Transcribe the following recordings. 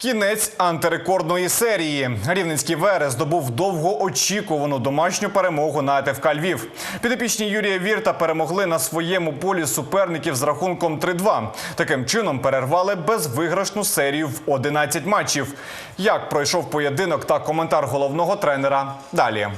Кінець антирекордної серії. Рівненський Верес здобув довгоочікувану домашню перемогу на АТФК Львів. Підопічні Юрія Вірта перемогли на своєму полі суперників з рахунком 3-2. Таким чином перервали безвиграшну серію в 11 матчів. Як пройшов поєдинок та коментар головного тренера далі.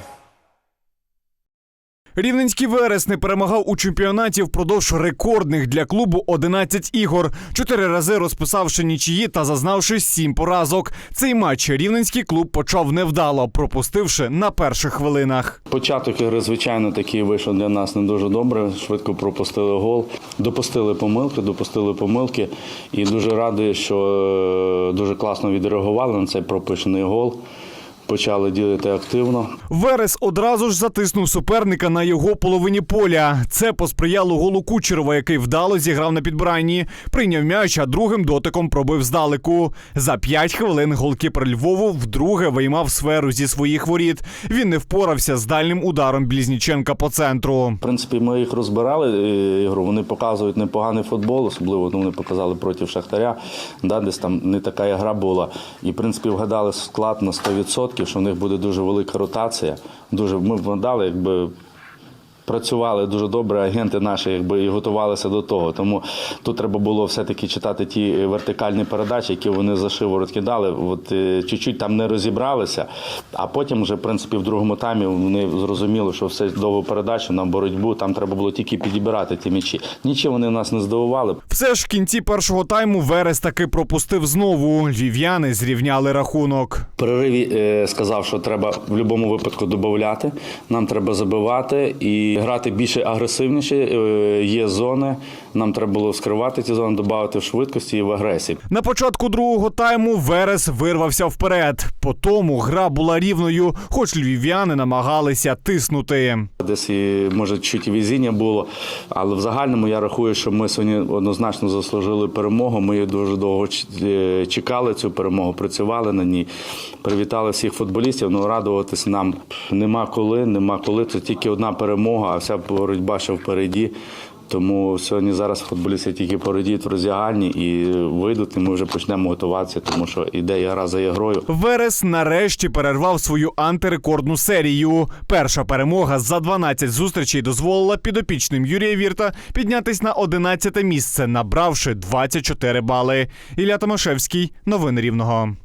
Рівненський Верес не перемагав у чемпіонаті впродовж рекордних для клубу 11 ігор, чотири рази розписавши нічиї та зазнавши сім поразок. Цей матч рівненський клуб почав невдало, пропустивши на перших хвилинах. Початок ігри, звичайно, такий вийшов для нас не дуже добре. Швидко пропустили гол, допустили помилки, допустили помилки. І дуже радий, що е, дуже класно відреагували на цей пропущений гол. Почали діяти активно. Верес одразу ж затиснув суперника на його половині поля. Це посприяло голу Кучерова, який вдало зіграв на підбранні. Прийняв м'яч, а другим дотиком пробив здалеку. За п'ять хвилин голкіпер Львову вдруге виймав сферу зі своїх воріт. Він не впорався з дальнім ударом Блізніченка по центру. В принципі, ми їх розбирали е, ігру. Вони показують непоганий футбол, особливо ну, вони показали проти Шахтаря. Да, десь там не така гра була. І, в принципі, вгадали склад на 100%, що в них буде дуже велика ротація. Дуже ми надали якби. Працювали дуже добре, агенти наші якби і готувалися до того. Тому тут треба було все-таки читати ті вертикальні передачі, які вони за шиворот кидали. От е, чуть-чуть там не розібралися, а потім вже, в принципі, в другому таймі вони зрозуміли, що все довгу передачу на боротьбу там треба було тільки підібирати ті м'ячі. Нічого вони нас не здивували. Все ж в кінці першого тайму Верес таки пропустив знову. Львів'яни зрівняли рахунок. Перериві е, сказав, що треба в будь-якому випадку додати. Нам треба забивати і грати більше агресивніше. Е, є зони. Нам треба було вскривати ці зони, додати в швидкості і в агресії. На початку другого тайму Верес вирвався вперед. По тому гра була рівною, хоч львів'яни намагалися тиснути. Десь може чуть і везіння було, але в загальному я рахую, що ми сьогодні однозначно заслужили перемогу. Ми її дуже довго е, чекали цю перемогу, працювали на ній. Привітали всіх футболістів. Ну радуватись нам нема коли, нема коли. Це тільки одна перемога, а вся боротьба ще впереді. Тому сьогодні зараз футболісти тільки порадіють в роздягальні і вийдуть, і ми вже почнемо готуватися, тому що іде гра за ігрою. Верес нарешті перервав свою антирекордну серію. Перша перемога за 12 зустрічей дозволила підопічним Юрія Вірта піднятись на 11 місце, набравши 24 бали. Ілля Томашевський. Новини Рівного.